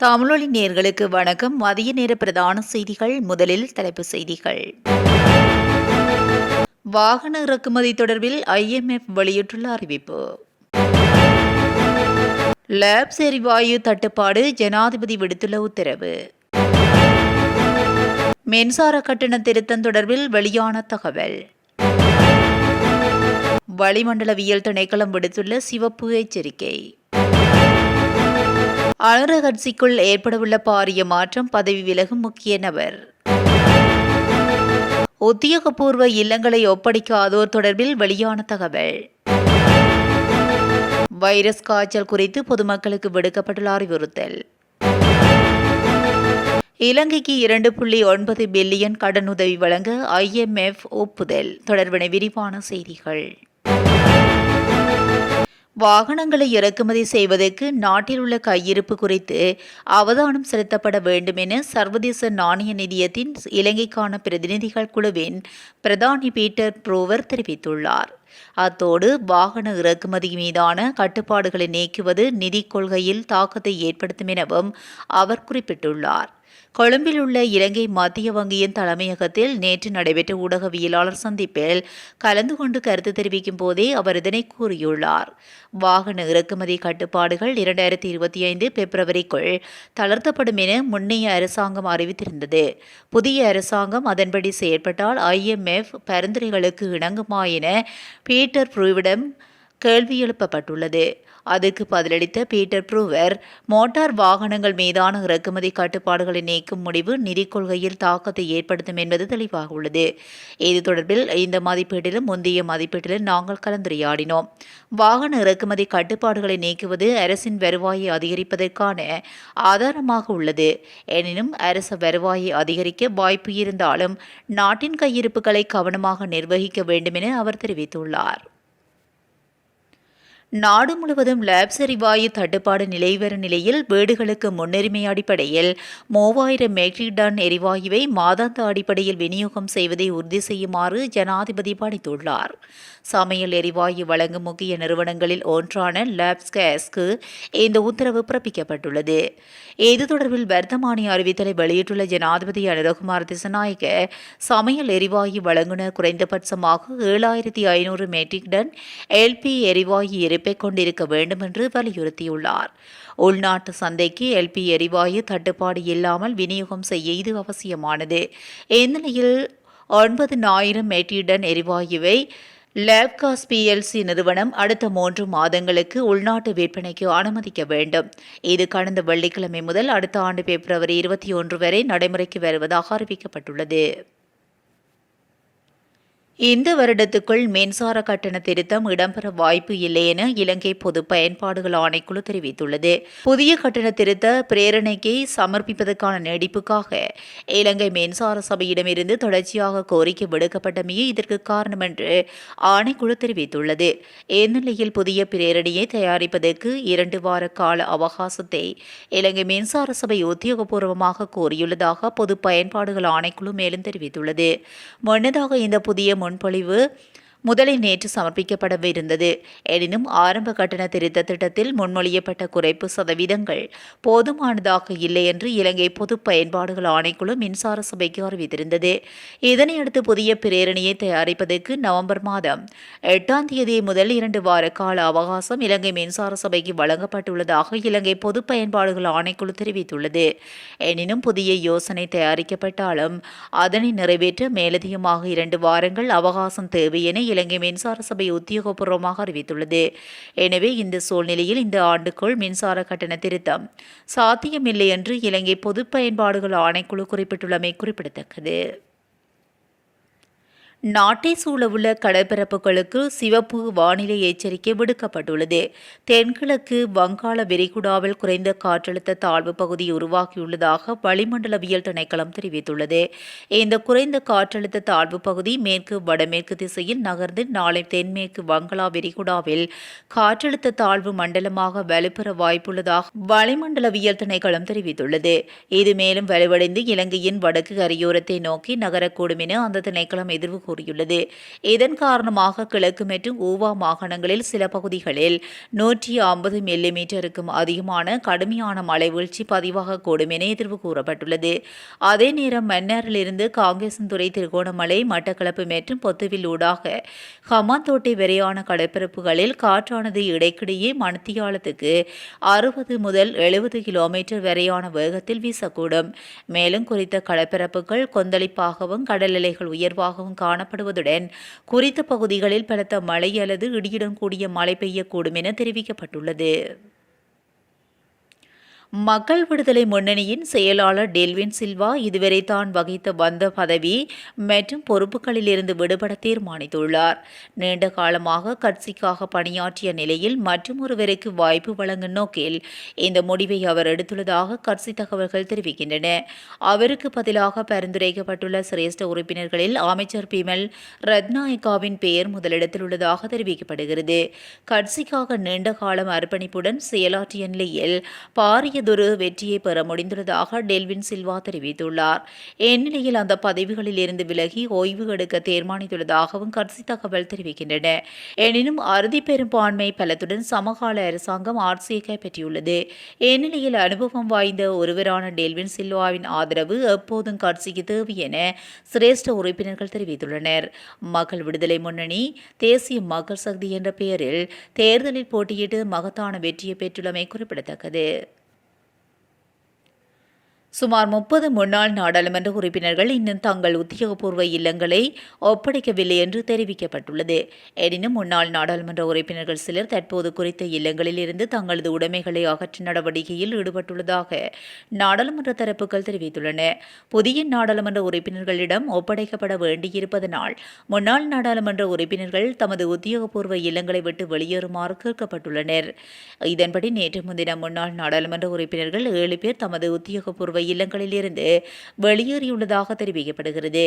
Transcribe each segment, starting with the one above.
தமிழொலி நேர்களுக்கு வணக்கம். மதிய நேர பிரதான செய்திகள் முதலில் தலைப்பு செய்திகள். வாகன இறக்குமதி தொடர்பில் ஐஎம்எஃப் வெளியிட்டுள்ள அறிவிப்பு. லேப்ஸ் எரிவாயு தட்டுப்பாடு ஜனாதிபதி விடுத்துள்ள உத்தரவு. மின்சார கட்டண திருத்தம் தொடர்பில் வெளியான தகவல். வளிமண்டலவியல் திணைக்களம் விடுத்துள்ள சிவப்பு எச்சரிக்கை. அனுர கட்சிக்குள் ஏற்படவுள்ள பாரிய மாற்றம் பதவி விலகும் முக்கிய நபர். உத்தியோகபூர்வ இல்லங்களை ஒப்படைக்காதோர் தொடர்பில் வெளியான தகவல். வைரஸ் காய்ச்சல் குறித்து பொதுமக்களுக்கு விடுக்கப்பட்டுள்ள அறிவுறுத்தல். இலங்கைக்கு இரண்டு புள்ளி ஒன்பது பில்லியன் கடனுதவி வழங்க ஐஎம்எஃப் ஒப்புதல். தொடர்பின விரிவான செய்திகள். வாகனங்களை இறக்குமதி செய்வதற்கு நாட்டில் உள்ள கையிருப்பு குறித்து அவதானம் செலுத்தப்பட வேண்டும் என சர்வதேச நாணய நிதியத்தின் இலங்கைக்கான பிரதிநிதிகள் குழுவின் பிரதானி பீட்டர் ப்ரோவர் தெரிவித்துள்ளார். அத்தோடு வாகன இறக்குமதி மீதான கட்டுப்பாடுகளை நீக்குவது நிதிக் கொள்கையில் தாக்கத்தை ஏற்படுத்தும் எனவும் அவர் குறிப்பிட்டுள்ளார். கொழும்பில் உள்ள இலங்கை மத்திய வங்கியின் தலைமையகத்தில் நேற்று நடைபெற்ற ஊடகவியலாளர் சந்திப்பில் கலந்து கொண்டு கருத்து தெரிவிக்கும் போதே அவர் இதனை கூறியுள்ளார். வாகன இறக்குமதி கட்டுப்பாடுகள் இரண்டாயிரத்தி இருபத்தி ஐந்து பிப்ரவரிக்குள் தளர்த்தப்படும் என முன்னைய அரசாங்கம் அறிவித்திருந்தது. புதிய அரசாங்கம் அதன்படி செயற்பட்டால் ஐஎம்எஃப் பரிந்துரைகளுக்கு இணங்குமா என பீட்டர் ப்ரூவிடம் கேள்வி எழுப்பப்பட்டுள்ளது. அதுக்கு பதிலளித்த பீட்டர் ப்ரூவர் மோட்டார் வாகனங்கள் மீதான இறக்குமதி கட்டுப்பாடுகளை நீக்கும் முடிவு நிதி கொள்கையில் தாக்கத்தை ஏற்படுத்தும் என்பது தெளிவாக உள்ளது. இது தொடர்பில் இந்த மதிப்பீட்டிலும் முந்தைய மதிப்பீட்டிலும் நாங்கள் கலந்துரையாடினோம். வாகன இறக்குமதி கட்டுப்பாடுகளை நீக்குவது அரசின் வருவாயை அதிகரிப்பதற்கான ஆதாரமாக உள்ளது. எனினும் அரசு வருவாயை அதிகரிக்க வாய்ப்பு இருந்தாலும் நாட்டின் கையிருப்புகளை கவனமாக நிர்வகிக்க வேண்டும் என அவர் தெரிவித்துள்ளார். நாடு முழுவதும் லேப்ஸ் எரிவாயு தட்டுப்பாடு நிலைவரும் நிலையில் வீடுகளுக்கு முன்னுரிமை அடிப்படையில் மூவாயிரம் மெட்ரிக் டன் எரிவாயுவை மாதாந்த அடிப்படையில் விநியோகம் செய்வதை உறுதி செய்யுமாறு ஜனாதிபதி பணித்துள்ளார். சமையல் எரிவாயு வழங்கும் முக்கிய நிறுவனங்களில் ஒன்றான லேப்ஸ்கேஸ்க்கு இந்த உத்தரவு பிறப்பிக்கப்பட்டுள்ளது. இது தொடர்பில் வர்த்தமானி அறிவித்தலை வெளியிட்டுள்ள ஜனாதிபதி அனுரகுமார் திசநாயக்க சமையல் எரிவாயு வழங்குனர் குறைந்தபட்சமாக ஏழாயிரத்தி ஐநூறு மெட்ரிக் டன் எல்பி எரிவாயு இருப்பை கொண்டிருக்க வேண்டும் என்று வலியுறுத்தியுள்ளார். உள்நாட்டு சந்தைக்கு எல்பி எரிவாயு தட்டுப்பாடு இல்லாமல் விநியோகம் செய்ய இது அவசியமானது. இந்நிலையில் ஒன்பது ஆயிரம் மெட்ரிக் டன் எரிவாயுவை லேப்காஸ் பிஎல்சி நிறுவனம் அடுத்த மூன்று மாதங்களுக்கு உள்நாட்டு விற்பனைக்கு அனுமதிக்க வேண்டும். இது கடந்த வெள்ளிக்கிழமை முதல் அடுத்த ஆண்டு பிப்ரவரி இருபத்தி ஒன்று வரை நடைமுறைக்கு வருவதாக அறிவிக்கப்பட்டுள்ளது. இந்த வருடத்துக்குள் மின்சார கட்டண திருத்தம் இடம்பெற வாய்ப்பு இல்லை என இலங்கை பொது பயன்பாடுகள் ஆணைக்குழு தெரிவித்துள்ளது. புதிய கட்டண திருத்த பிரேரணைக்கு சமர்ப்பிப்பதற்கான நீடிப்புக்காக இலங்கை மின்சார சபையிடமிருந்து தொடர்ச்சியாக கோரிக்கை விடுக்கப்பட்டமையே இதற்கு காரணம் என்று ஆணைக்குழு தெரிவித்துள்ளது. இந்நிலையில் புதிய பிரேரணையை தயாரிப்பதற்கு இரண்டு வார கால அவகாசத்தை இலங்கை மின்சார சபை உத்தியோகபூர்வமாக கோரியுள்ளதாக பொது பயன்பாடுகள் ஆணைக்குழு மேலும் தெரிவித்துள்ளது. முன்னதாக இந்த புதிய முன்பொழிவு முதலில் நேற்று சமர்ப்பிக்கப்படவிருந்தது. எனினும் ஆரம்ப கட்டண திருத்த திட்டத்தில் முன்மொழியப்பட்ட குறைப்பு சதவீதங்கள் போதுமானதாக இல்லை என்று இலங்கை பொது பயன்பாடுகள் ஆணைக்குழு மின்சார சபைக்கு அறிவித்திருந்தது. இதனையடுத்து புதிய பிரேரணையை தயாரிப்பதற்கு நவம்பர் மாதம் எட்டாம் தேதி முதல் இரண்டு வார கால அவகாசம் இலங்கை மின்சார சபைக்கு வழங்கப்பட்டுள்ளதாக இலங்கை பொது பயன்பாடுகள் ஆணைக்குழு தெரிவித்துள்ளது. எனினும் புதிய யோசனை தயாரிக்கப்பட்டாலும் அதனை நிறைவேற்ற மேலதிகமாக இரண்டு வாரங்கள் அவகாசம் தேவை என இலங்கை மின்சார சபை உத்தியோகபூர்வமாக அறிவித்துள்ளது. எனவே இந்த சூழ்நிலையில் இந்த ஆண்டுக்குள் மின்சார கட்டண திருத்தம் சாத்தியமில்லை என்று இலங்கை பொது பயன்பாடுகள் ஆணைக்குழு குறிப்பிட்டுள்ளமை குறிப்பிடத்தக்கது. நாட்டை சூழவுள்ள கடற்பரப்புகளுக்கு சிவப்பு வானிலை எச்சரிக்கை விடுக்கப்பட்டுள்ளது. தென்கிழக்கு வங்காள விரிகுடாவில் குறைந்த காற்றழுத்த தாழ்வு பகுதி உருவாகியுள்ளதாக வளிமண்டலவியல் திணைக்களம் தெரிவித்துள்ளது. இந்த குறைந்த காற்றழுத்த தாழ்வு பகுதி மேற்கு வடமேற்கு திசையில் நகர்ந்து நாளை தென்மேற்கு வங்களா விரிகுடாவில் காற்றழுத்த தாழ்வு மண்டலமாக வலுப்பெற வாய்ப்புள்ளதாக வளிமண்டலவியல் திணைக்களம் தெரிவித்துள்ளது. இது மேலும் வலுவடைந்து இலங்கையின் வடக்கு கரையோரத்தை நோக்கி நகரக்கூடும் என அந்த திணைக்களம் எதிர்வு கூறியுள்ளது. இதன் காரணமாக கிழக்கு மற்றும் ஊவா மாகாணங்களில் சில பகுதிகளில் நூற்றி ஐம்பது மில்லிமீட்டருக்கும் அதிகமான கடுமையான மழை வீழ்ச்சி பதிவாகக்கூடும் என எதிர்வு கூறப்பட்டுள்ளது. அதே நேரம் மன்னாரிலிருந்து காங்கேசன்துறை திருகோணமலை மட்டக்களப்பு மற்றும் பொத்துவில் ஊடாக ஹமாந்தோட்டை வரையான கடற்பரப்புகளில் காற்றானது இடைக்கிடையே மணித்தியாலத்துக்கு அறுபது முதல் எழுபது கிலோமீட்டர் வரையான வேகத்தில் வீசக்கூடும். மேலும் குறித்த கடற்பரப்புகள் கொந்தளிப்பாகவும் கடல் அலைகள் உயர்வாகவும் காணப்படுவதுடன் குறித்த பகுதிகளில் பலத்த மழை அல்லது இடியுடன் கூடிய மழை பெய்யக்கூடும் என தெரிவிக்கப்பட்டுள்ளது. மக்கள் விடுதலை முன்னணியின் செயலாளர் டெல்வின் சில்வா இதுவரை தான் வகித்த வந்த பதவி மற்றும் பொறுப்புகளிலிருந்து விடுபட தீர்மானித்துள்ளார். நீண்ட காலமாக கட்சிக்காக பணியாற்றிய நிலையில் மற்றொருவருக்கு வாய்ப்பு வழங்கும் நோக்கில் இந்த முடிவை அவர் எடுத்துள்ளதாக கட்சி தகவல்கள் தெரிவிக்கின்றன. அவருக்கு பதிலாக பரிந்துரைக்கப்பட்டுள்ள சிரேஷ்ட உறுப்பினர்களில் அமைச்சர் பிமல் ரத்நாயக்காவின் பெயர் முதலிடத்தில் உள்ளதாக தெரிவிக்கப்படுகிறது. கட்சிக்காக நீண்ட காலம் அர்ப்பணிப்புடன் செயலாற்றிய நிலையில் பாரிய பெரியதொரு வெற்றியை பெற முடிந்துள்ளதாக டெல்வின் சில்வா தெரிவித்துள்ளார். இந்நிலையில் அந்த பதவிகளில் இருந்து விலகி ஓய்வு எடுக்க தீர்மானித்துள்ளதாகவும் கட்சி தகவல் தெரிவிக்கின்றன. எனினும் அறுதி பெரும்பான்மை பலத்துடன் சமகால அரசாங்கம் ஆட்சியை கைப்பற்றியுள்ளது. இந்நிலையில் அனுபவம் வாய்ந்த ஒருவரான டெல்வின் சில்வாவின் ஆதரவு எப்போதும் கட்சிக்கு தேவை என சிரேஷ்ட உறுப்பினர்கள் தெரிவித்துள்ளனர். மக்கள் விடுதலை முன்னணி தேசிய மக்கள் சக்தி என்ற பெயரில் தேர்தலில் போட்டியிட்டு மகத்தான வெற்றியை பெற்றுள்ளமை குறிப்பிடத்தக்கது. சுமார் முப்பது முன்னாள் நாடாளுமன்ற உறுப்பினர்கள் இன்னும் தங்கள் உத்தியோகபூர்வ இல்லங்களை ஒப்படைக்கவில்லை என்று தெரிவிக்கப்பட்டுள்ளது. எனினும் முன்னாள் நாடாளுமன்ற உறுப்பினர்கள் சிலர் தற்போது குறித்த இல்லங்களில் இருந்து தங்களது உடைமைகளை அகற்றும் நடவடிக்கையில் ஈடுபட்டுள்ளதாக நாடாளுமன்ற தரப்புகள் தெரிவித்துள்ளன. புதிய நாடாளுமன்ற உறுப்பினர்களிடம் ஒப்படைக்கப்பட வேண்டியிருப்பதனால் முன்னாள் நாடாளுமன்ற உறுப்பினர்கள் தமது உத்தியோகபூர்வ இல்லங்களை விட்டு வெளியேறுமாறு கேட்கப்பட்டுள்ளனர். இதன்படி நேற்று முன்தினம் முன்னாள் நாடாளுமன்ற உறுப்பினர்கள் ஏழு பேர் தமது உத்தியோகபூர்வ இல்லங்களிலிருந்து வெளியேறியுள்ளதாக தெரிவிக்கப்படுகிறது.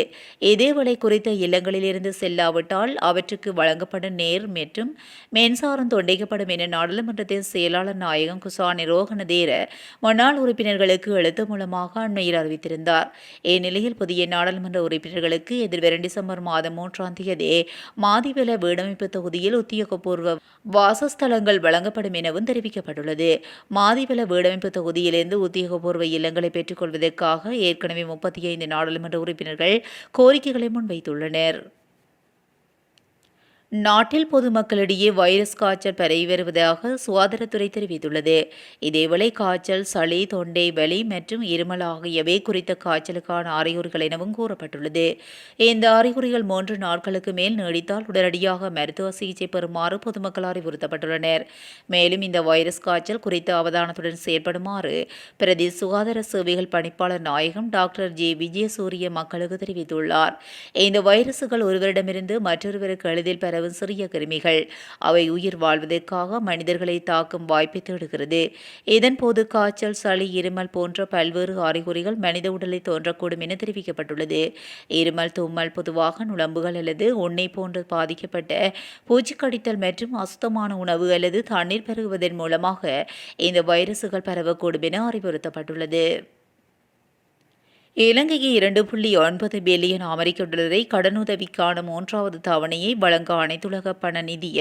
இதேவேளை குறித்த இல்லங்களிலிருந்து செல்லாவிட்டால் அவற்றுக்கு வழங்கப்படும் நேர் மற்றும் மின்சாரம் துண்டிக்கப்படும் என நாடாளுமன்றத்தின் செயலாளர் நாயகம் குசானி ரோகணதேர முன்னாள் உறுப்பினர்களுக்கு எழுத்து மூலமாக அண்மையில் அறிவித்திருந்தார். இந்நிலையில் புதிய நாடாளுமன்ற உறுப்பினர்களுக்கு எதிர்வரும் டிசம்பர் மாதம் மூன்றாம் தேதி மாதிவெல வீடமைப்பு தொகுதியில் உத்தியோகபூர்வ வாசஸ்தலங்கள் வழங்கப்படும் எனவும் தெரிவிக்கப்பட்டுள்ளது. மாதிவெல வீடமைப்பு தொகுதியிலிருந்து உத்தியோகபூர்வ இல்லங்களை பெற்றுக்கொள்வதற்காக ஏற்கனவே முப்பத்தி ஐந்து நாடாளுமன்ற உறுப்பினர்கள் கோரிக்கைகளை முன்வைத்துள்ளனர். நாட்டில் பொதுமக்களிடையே வைரஸ் காய்ச்சல் பரவி வருவதாக சுகாதாரத்துறை தெரிவித்துள்ளது. இதேவேளை காய்ச்சல் சளி தொண்டை வலி மற்றும் இருமல் ஆகியவை குறித்த காய்ச்சலுக்கான அறிகுறிகள் எனவும் கூறப்பட்டுள்ளது. இந்த அறிகுறிகள் மூன்று நாட்களுக்கு மேல் நீடித்தால் உடனடியாக மருத்துவ சிகிச்சை பெறுமாறு பொதுமக்கள் அறிவுறுத்தப்பட்டுள்ளனர். மேலும் இந்த வைரஸ் காய்ச்சல் குறித்த அவதானத்துடன் செயற்படுமாறு பிரதி சுகாதார சேவைகள் பணிப்பாளர் நாயகம் டாக்டர் ஜே. விஜயசூரிய மக்களுக்கு தெரிவித்துள்ளார். இந்த வைரசுகள் ஒருவரிடமிருந்து மற்றொருவருக்கு எளிதில் பெற அளவு சிறிய கிருமிகள். அவை உயிர் வாழ்வதற்காக மனிதர்களை தாக்கும் வாய்ப்பை தேடுகிறது. இதன்போது காய்ச்சல் சளி இருமல் போன்ற பல்வேறு அறிகுறிகள் மனித உடலில் தோன்றக்கூடும் என தெரிவிக்கப்பட்டுள்ளது. இருமல் தும்மல் பொதுவாக நுழம்புகள் அல்லது உன்னை போன்று பாதிக்கப்பட்ட பூச்சிக்கடித்தல் மற்றும் அசுத்தமான உணவு அல்லது தண்ணீர் பெருகுவதன் மூலமாக இந்த வைரசுகள் பரவக்கூடும் என அறிவுறுத்தப்பட்டுள்ளது. இலங்கையை இரண்டு புள்ளி ஒன்பது பில்லியன் அமெரிக்க டாலரை கடனுதவிக்கான மூன்றாவது தவணையை வழங்க அனைத்துலக பண நிதிய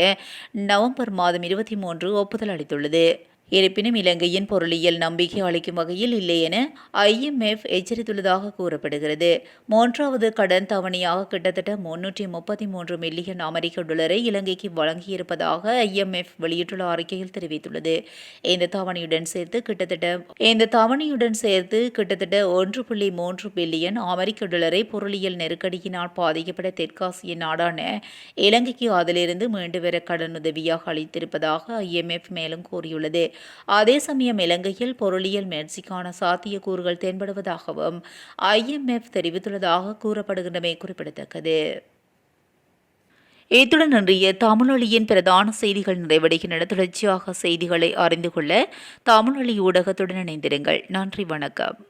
நவம்பர் மாதம் இருபத்தி மூன்று ஒப்புதல் அளித்துள்ளது. இருப்பினும் இலங்கையின் பொருளியல் நம்பிக்கை அளிக்கும் வகையில் இல்லை என ஐஎம்எஃப் எச்சரித்துள்ளதாக கூறப்படுகிறது. மூன்றாவது கடன் தவணையாக கிட்டத்தட்ட முன்னூற்றி முப்பத்தி மூன்று மில்லியன் அமெரிக்க டாலரை இலங்கைக்கு வழங்கியிருப்பதாக ஐஎம்எஃப் வெளியிட்டுள்ள அறிக்கையில் தெரிவித்துள்ளது. இந்த தவணையுடன் சேர்த்து கிட்டத்தட்ட இந்த தவணையுடன் சேர்த்து கிட்டத்தட்ட ஒன்று புள்ளி மூன்று பில்லியன் அமெரிக்க டாலரை பொருளியல் நெருக்கடியினால் பாதிக்கப்பட்ட தெற்காசிய நாடான இலங்கைக்கு அதிலிருந்து மீண்டு வர கடனுதவியாக அளித்திருப்பதாக ஐஎம்எஃப் மேலும் கூறியுள்ளது. அதே சமயம் இலங்கையில் பொருளியல் முயற்சிக்கான சாத்தியக்கூறுகள் தென்படுவதாகவும் ஐஎம்எஃப் தெரிவித்துள்ளதாக கூறப்படுகின்றமை குறிப்பிடத்தக்கது. இத்துடன் இன்றைய தமிழொலியின் பிரதான செய்திகள் நிறைவடைகின்றன. தொடர்ச்சியாக செய்திகளை அறிந்து கொள்ள தமிழொலி ஊடகத்துடன் இணைந்திருங்கள். நன்றி வணக்கம்.